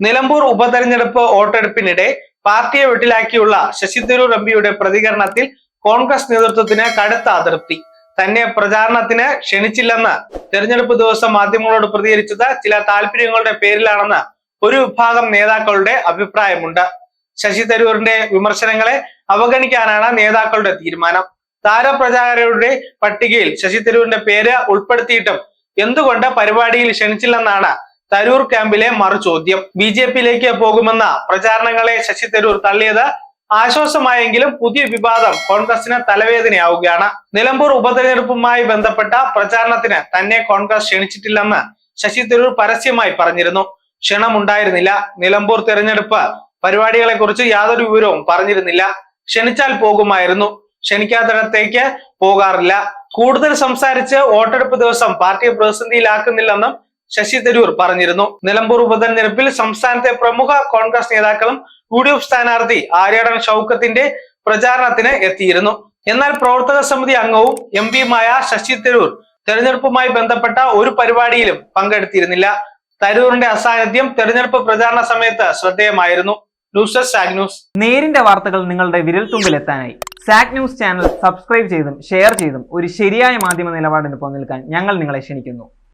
നിലമ്പൂർ ഉപതെരഞ്ഞെടുപ്പ് വോട്ടെടുപ്പിനിടെ പാർട്ടിയെ വെട്ടിലാക്കിയുള്ള ശശി തരൂർ എംപിയുടെ പ്രതികരണത്തിൽ കോൺഗ്രസ് നേതൃത്വത്തിന് കടുത്ത അതൃപ്തി. തന്നെ പ്രചാരണത്തിന് ക്ഷണിച്ചില്ലെന്ന് തെരഞ്ഞെടുപ്പ് ദിവസം മാധ്യമങ്ങളോട് പ്രതികരിച്ചത് ചില താല്പര്യങ്ങളുടെ പേരിലാണെന്ന് ഒരു വിഭാഗം നേതാക്കളുടെ അഭിപ്രായമുണ്ട്. ശശി തരൂരിന്റെ വിമർശനങ്ങളെ അവഗണിക്കാനാണ് നേതാക്കളുടെ തീരുമാനം. താരപ്രചാരകരുടെ പട്ടികയിൽ ശശി തരൂരിന്റെ പേര് ഉൾപ്പെടുത്തിയിട്ടും എന്തുകൊണ്ട് പരിപാടിയിൽ ക്ഷണിച്ചില്ലെന്നാണ് തരൂർ ക്യാമ്പിലെ മറു ചോദ്യം ബി ജെ പിയിലേക്ക് പോകുമെന്ന പ്രചാരണങ്ങളെ ശശി തരൂർ തള്ളിയത് ആശ്വാസമായെങ്കിലും പുതിയ വിവാദം കോൺഗ്രസിന് തലവേദനയാവുകയാണ്. നിലമ്പൂർ ഉപതെരഞ്ഞെടുപ്പുമായി ബന്ധപ്പെട്ട പ്രചാരണത്തിന് തന്നെ കോൺഗ്രസ് ക്ഷണിച്ചിട്ടില്ലെന്ന് ശശി തരൂർ പരസ്യമായി പറഞ്ഞിരുന്നു. ക്ഷണമുണ്ടായിരുന്നില്ല. നിലമ്പൂർ തെരഞ്ഞെടുപ്പ് പരിപാടികളെ കുറിച്ച് യാതൊരു വിവരവും പറഞ്ഞിരുന്നില്ല. ക്ഷണിച്ചാൽ പോകുമായിരുന്നു. ക്ഷണിക്കാത്തിടത്തേക്ക് പോകാറില്ല. കൂടുതൽ സംസാരിച്ച് വോട്ടെടുപ്പ് ദിവസം പാർട്ടിയെ പ്രതിസന്ധിയിലാക്കുന്നില്ലെന്നും ശശി തരൂർ പറഞ്ഞിരുന്നു. നിലമ്പൂർ ഉപതെരഞ്ഞെടുപ്പിൽ സംസ്ഥാനത്തെ പ്രമുഖ കോൺഗ്രസ് നേതാക്കളും യു ഡി എഫ് സ്ഥാനാർത്ഥി ആര്യാടൻ ഷൌക്കത്തിന്റെ പ്രചാരണത്തിന് എത്തിയിരുന്നു. എന്നാൽ പ്രവർത്തക സമിതി അംഗവും എം പിയുമായ ശശി തരൂർ തെരഞ്ഞെടുപ്പുമായി ബന്ധപ്പെട്ട ഒരു പരിപാടിയിലും പങ്കെടുത്തിരുന്നില്ല. തരൂറിന്റെ അസാന്നിധ്യം തെരഞ്ഞെടുപ്പ് പ്രചാരണ സമയത്ത് ശ്രദ്ധേയമായിരുന്നു. News desk news. നേരിന്റെ വാർത്തകൾ നിങ്ങളുടെ വിരൽത്തുമ്പിൽ എത്താനായി. സാക് ന്യൂസ് ചാനൽ സബ്സ്ക്രൈബ് ചെയ്തും ഷെയർ ചെയ്തും ഒരു ശരിയായ മാധ്യമ നിലപാടിന് പോകാൻ ഞങ്ങൾ നിങ്ങളെ ക്ഷണിക്കുന്നു.